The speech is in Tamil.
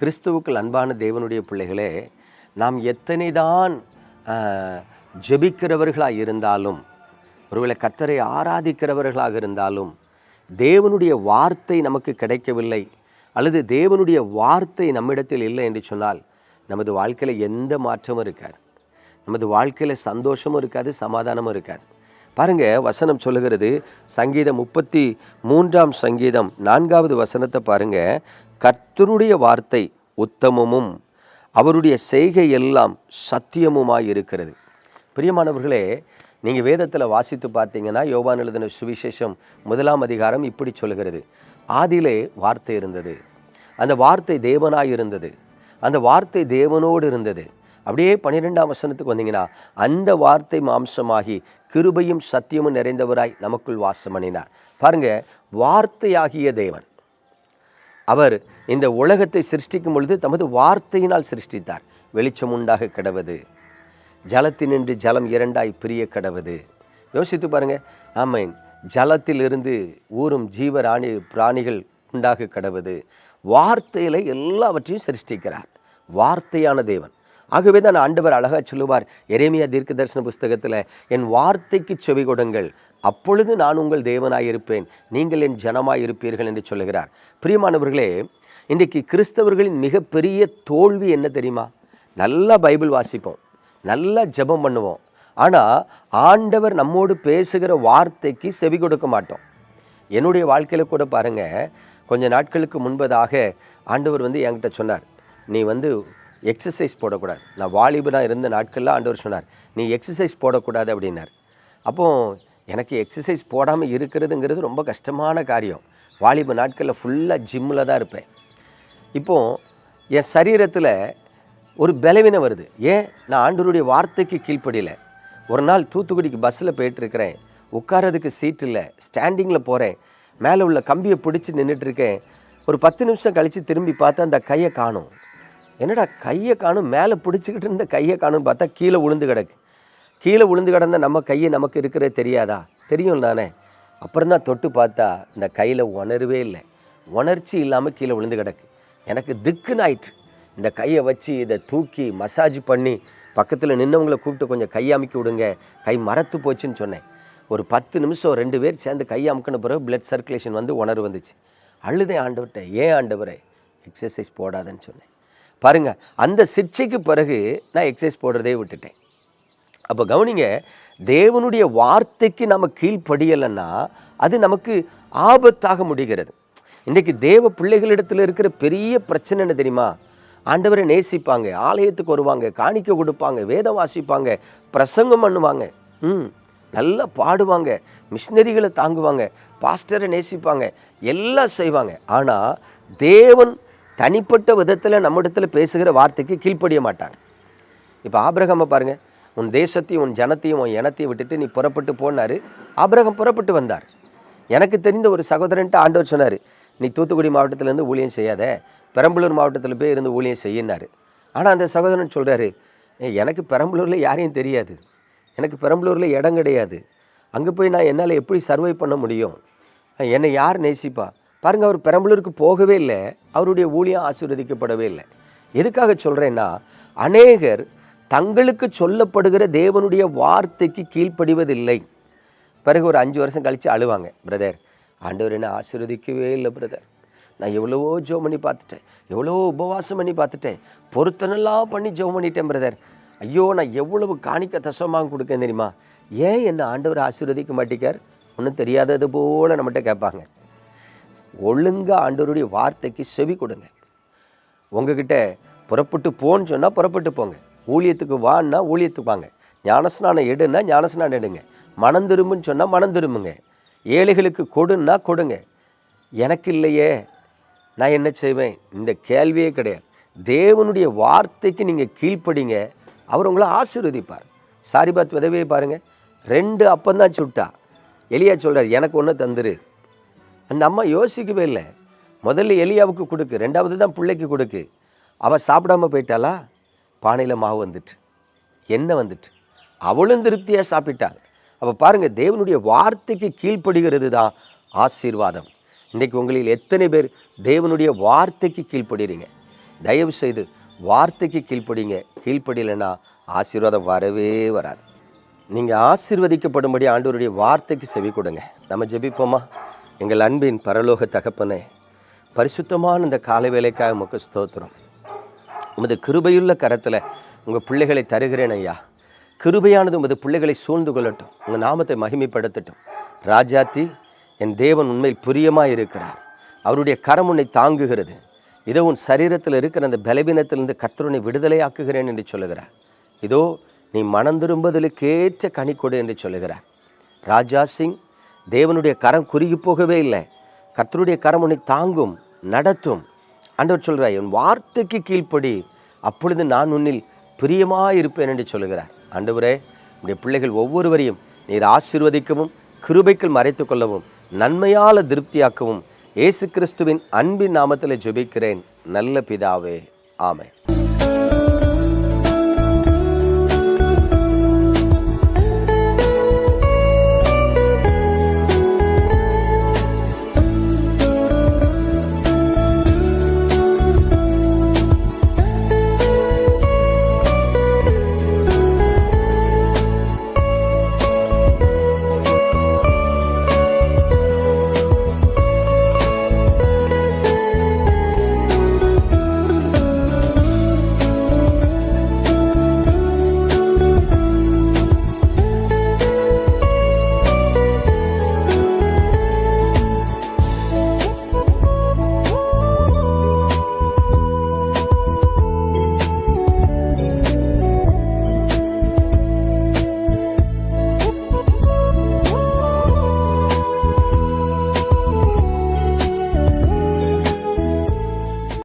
கிறிஸ்துவுக்குள் அன்பான தேவனுடைய பிள்ளைகளே நாம் எத்தனை தான் ஜெபிக்கிறவர்களாக இருந்தாலும் ஒருவேளை கத்தரை ஆராதிக்கிறவர்களாக இருந்தாலும் தேவனுடைய வார்த்தை நமக்கு கிடைக்கவில்லை அல்லது தேவனுடைய வார்த்தை நம்மிடத்தில் இல்லை என்று சொன்னால் நமது வாழ்க்கையில் எந்த மாற்றமும் இருக்காது. நமது வாழ்க்கையில் சந்தோஷமும் இருக்காது சமாதானமும் இருக்காது. பாருங்க வசனம் சொல்லுகிறது சங்கீதம் முப்பத்தி மூன்றாம் சங்கீதம் நான்காவது வசனத்தை பாருங்க கர்த்தருடைய வார்த்தை உத்தமமும் அவருடைய செய்கை எல்லாம் சத்தியமுமாய் இருக்கிறது பிரியமானவர்களே நீங்கள் வேதத்தில் வாசித்து பார்த்தீங்கன்னா யோவான் எழுதின சுவிசேஷம் முதலாம் அதிகாரம் இப்படி சொல்கிறது. ஆதியிலே வார்த்தை இருந்தது. அந்த வார்த்தை தேவனாய் இருந்தது அந்த வார்த்தை தேவனோடு இருந்தது. அப்படியே பன்னிரெண்டாம் வசனத்துக்கு வந்தீங்கன்னா அந்த வார்த்தை மாம்சமாகி கிருபையும் சத்தியமும் நிறைந்தவராய் நமக்குள் வாசம் பண்ணினார் பாருங்க வார்த்தையாகிய தேவன் அவர் இந்த உலகத்தை சிருஷ்டிக்கும் பொழுது தமது வார்த்தையினால் சிருஷ்டித்தார். வெளிச்சம் உண்டாக கிடவது. ஜலத்தினின்று ஜலம் இரண்டாய் பிரிய கடவுது. யோசித்து பாருங்க. ஆமீன். ஜலத்திலிருந்து ஊறும் ஜீவராணி பிராணிகள் உண்டாக கடவுது. வார்த்தையில எல்லாவற்றையும் சிருஷ்டிக்கிறார். வார்த்தையான தேவன். ஆகவே தான் ஆண்டவர் அழகாக சொல்லுவார். எரேமியா தீர்க்க தரிசன புஸ்தகத்தில் என் வார்த்தைக்கு செவி கொடுங்கள் அப்பொழுது நான் உங்கள் தேவனாயிருப்பேன். நீங்கள் என் ஜனமாயிருப்பீர்கள் என்று சொல்லுகிறார். பிரியமானவர்களே இன்றைக்கு கிறிஸ்தவர்களின் மிகப்பெரிய தோல்வி என்ன தெரியுமா? நல்லா பைபிள் வாசிப்போம். நல்லா ஜெபம் பண்ணுவோம். ஆனால் ஆண்டவர் நம்மோடு பேசுகிற வார்த்தைக்கு செவி கொடுக்க மாட்டோம். என்னுடைய வாழ்க்கையில் கூட பாருங்க கொஞ்ச நாட்களுக்கு முன்பதாக ஆண்டவர் வந்து என்கிட்ட சொன்னார். நீ வந்து எக்ஸசைஸ் போடக்கூடாது. நான் வாலிபனாக இருந்த நாட்களில் ஆண்டவர் சொன்னார் நீ எக்ஸசைஸ் போடக்கூடாது அப்படின்னார். அப்போது எனக்கு எக்ஸசைஸ் போடாமல் இருக்கிறதுங்கிறது ரொம்ப கஷ்டமான காரியம். வாலிப நாட்களில் ஃபுல்லாக ஜிம்மில் தான் இருப்பேன். இப்போது என் சரீரத்தில் ஒரு பலவீனம் வருது. ஏன்? நான் ஆண்டவருடைய வார்த்தைக்கு கீழ்ப்படியில. ஒரு நாள் தூத்துக்குடிக்கு பஸ்ஸில் போயிட்டுருக்கிறேன் உட்காரதுக்கு சீட் இல்லை. ஸ்டாண்டிங்கில் போகிறேன் மேலே உள்ள கம்பியை பிடிச்சி நின்றுட்டுருக்கேன் ஒரு பத்து நிமிஷம் கழித்து திரும்பி பார்த்தா அந்த கையை காணும். என்னடா கையை காணும்? மேலே பிடிச்சிக்கிட்டு இருந்த கையை காணும்னு பார்த்தா கீழே உளுந்து கிடக்கு. கீழே விழுந்து கிடந்த நம்ம கையை நமக்கு இருக்கிறது தெரியாதா? தெரியும் தானே. அப்புறம் தான் தொட்டு பார்த்தா இந்த கையில் உணர்வே இல்லை. உணர்ச்சி இல்லாமல் கீழே விழுந்து கிடக்கு. எனக்கு திக்குன்னு ஆயிட்டு இந்த கையை வச்சு இதை தூக்கி மசாஜ் பண்ணி பக்கத்தில் நின்னவங்கள கூப்பிட்டு கொஞ்சம் கை அமுக்கி விடுங்க. கை மரத்து போச்சுன்னு சொன்னேன். ஒரு பத்து நிமிஷம் ரெண்டு பேர் சேர்ந்து கையாமுக்கின பிறகு பிளட் சர்க்குலேஷன் வந்து உணர்வு வந்துச்சு. அழுதே ஆண்டவர்கிட்ட ஏன் ஆண்டவரே எக்ஸசைஸ் போடாதன்னு சொன்னேன். பாருங்க அந்த சிக்ஷைக்கு பிறகு நான் எக்ஸசைஸ் போடுறதே விட்டுட்டேன். அப்போ கவனிங்க தேவனுடைய வார்த்தைக்கு நம்ம கீழ்ப்படியலைன்னா அது நமக்கு ஆபத்தாக முடிகிறது. இன்றைக்கு தேவ பிள்ளைகளிடத்தில் இருக்கிற பெரிய பிரச்சனை என்ன தெரியுமா? ஆண்டவரை நேசிப்பாங்க ஆலயத்துக்கு வருவாங்க காணிக்க கொடுப்பாங்க வேதம் வாசிப்பாங்க பிரசங்கம் பண்ணுவாங்க. ம் நல்லா பாடுவாங்க மிஷினரிகளை தாங்குவாங்க பாஸ்டரை நேசிப்பாங்க எல்லாம் செய்வாங்க. ஆனால் தேவன் தனிப்பட்ட விதத்தில் நம்மிடத்தில் பேசுகிற வார்த்தைக்கு கீழ்ப்படிய மாட்டாங்க இப்போ ஆபிரகாமை பாருங்கள் உன் தேசத்தையும் உன் ஜனத்தையும் உன் இனத்தையும் விட்டுட்டு நீ புறப்பட்டு போனார். ஆபிரகம் புறப்பட்டு வந்தார். எனக்கு தெரிந்த ஒரு சகோதரன்ட்டு ஆண்டவர் சொன்னார் நீ தூத்துக்குடி மாவட்டத்திலேருந்து ஊழியம் செய்யாத பெரம்பலூர் மாவட்டத்தில் போய் இருந்து ஊழியம் செய்யினார் ஆனால் அந்த சகோதரன் சொல்கிறாரு எனக்கு பெரம்பலூரில் யாரையும் தெரியாது. எனக்கு பெரம்பலூரில் இடம் கிடையாது. அங்கே போய் நான் என்னால் எப்படி சர்வை பண்ண முடியும்? என்னை யார் நேசிப்பா? பாருங்கள் அவர் பெரம்பலூருக்கு போகவே இல்லை. அவருடைய ஊழியம் ஆசீர்வதிக்கப்படவே இல்லை. எதுக்காக சொல்கிறேன்னா அநேகர் தங்களுக்கு சொல்லப்படுகிற தேவனுடைய வார்த்தைக்கு கீழ்ப்படிவதில்லை. பிறகு ஒரு அஞ்சு வருஷம் கழித்து அழுவாங்க பிரதர் ஆண்டவர் என்ன ஆசீர்வதிக்கவே இல்லை பிரதர். நான் எவ்வளவோ ஜோ பண்ணி பார்த்துட்டேன். எவ்வளோ உபவாசம் பண்ணி பார்த்துட்டேன். பொருத்தனெல்லாம் பண்ணி ஜோ பண்ணிட்டேன் பிரதர். ஐயோ நான் எவ்வளவு காணிக்க தசமாக கொடுக்கேன் தெரியுமா? ஏன் என்ன ஆண்டவர் ஆசீர்வதிக்க மாட்டேக்கார் ஒன்றும் தெரியாதது போல் நம்மகிட்ட கேட்பாங்க. ஒழுங்காக ஆண்டவருடைய வார்த்தைக்கு செவி கொடுங்க. உங்ககிட்ட புறப்பட்டு போன்னு சொன்னால் புறப்பட்டு போங்க. ஊழியத்துக்கு வான்னா ஊழியத்துக்கு வாங்க. ஞானஸ்நானம் எடுன்னா ஞானஸ்நானம் எடுங்க. மனம் திரும்புன்னு சொன்னால் மனம் திரும்புங்க. ஏழைகளுக்கு கொடுன்னா கொடுங்க. எனக்கு இல்லையே. நான் என்ன செய்வேன்? இந்த கேள்வியே கிடையாது. தேவனுடைய வார்த்தைக்கு நீங்கள் கீழ்ப்படிங்க. அவர் உங்களை ஆசீர்வதிப்பார். சாரிபாத் உதவியை பாருங்கள் ரெண்டு அப்பந்தான் சுட்டா. எலியா சொல்கிறார் எனக்கு ஒன்று தந்துரு. அந்த அம்மா யோசிக்கவே இல்லை. முதல்ல எலியாவுக்கு கொடுக்கு ரெண்டாவது தான் பிள்ளைக்கு கொடுக்கு. அவள் சாப்பிடாம போயிட்டாளா? பானையில் மாவு வந்துட்டு எண்ணெய் வந்துட்டு அவளும் திருப்தியாக சாப்பிட்டாள். அப்போ பாருங்கள் தேவனுடைய வார்த்தைக்கு கீழ்ப்படுகிறது தான் ஆசீர்வாதம். இன்றைக்கு உங்களில் எத்தனை பேர் தேவனுடைய வார்த்தைக்கு கீழ்ப்படுறீங்க தயவு செய்து வார்த்தைக்கு கீழ்ப்படிங்க. கீழ்ப்படியலைன்னா ஆசீர்வாதம் வரவே வராது. நீங்கள் ஆசீர்வதிக்கப்படும்படி ஆண்டவருடைய வார்த்தைக்கு செவி கொடுங்க. நம்ம ஜெபிப்போமா? எங்கள் அன்பின் பரலோக தகப்பனே பரிசுத்தமான இந்த காலை வேலைக்காக முக்க ஸ்தோத்திரம். உமது கிருபையுள்ள கரத்தில் உங்கள் பிள்ளைகளை தருகிறேன் ஐயா. கிருபையானது உமது பிள்ளைகளை சூழ்ந்து கொள்ளட்டும். உங்கள் நாமத்தை மகிமைப்படுத்தட்டும். ராஜாத்தி என் தேவன் உண்மையில் புரியமாக இருக்கிறார் அவருடைய கரம் உன்னை தாங்குகிறது. இதோ உன் சரீரத்தில் இருக்கிற அந்த பலவீனத்திலிருந்து கத்தருனை விடுதலையாக்குகிறேன் என்று சொல்லுகிறார். இதோ நீ மணந்திரும்பதலுக்கேற்ற கனி கொடு என்று சொல்லுகிறார். ராஜா சிங் தேவனுடைய கரம் குறுகி போகவே இல்லை. கத்தருடைய கரம் உன்னை தாங்கும் நடத்தும். ஆண்டவர் சொல்கிறார் என் வார்த்தைக்கு கீழ்ப்படி அப்பொழுது நான் உன்னில் பிரியமாக இருப்பேன் என்று சொல்லுகிறார். ஆண்டவரே உடைய பிள்ளைகள் ஒவ்வொருவரையும் நீர் ஆசீர்வதிக்கவும் கிருபைக்குள் மறைத்து கொள்ளவும் நன்மையால் திருப்தியாக்கவும் இயேசு கிறிஸ்துவின் அன்பின் நாமத்தில் ஜெபிக்கிறேன். நல்ல பிதாவே ஆமை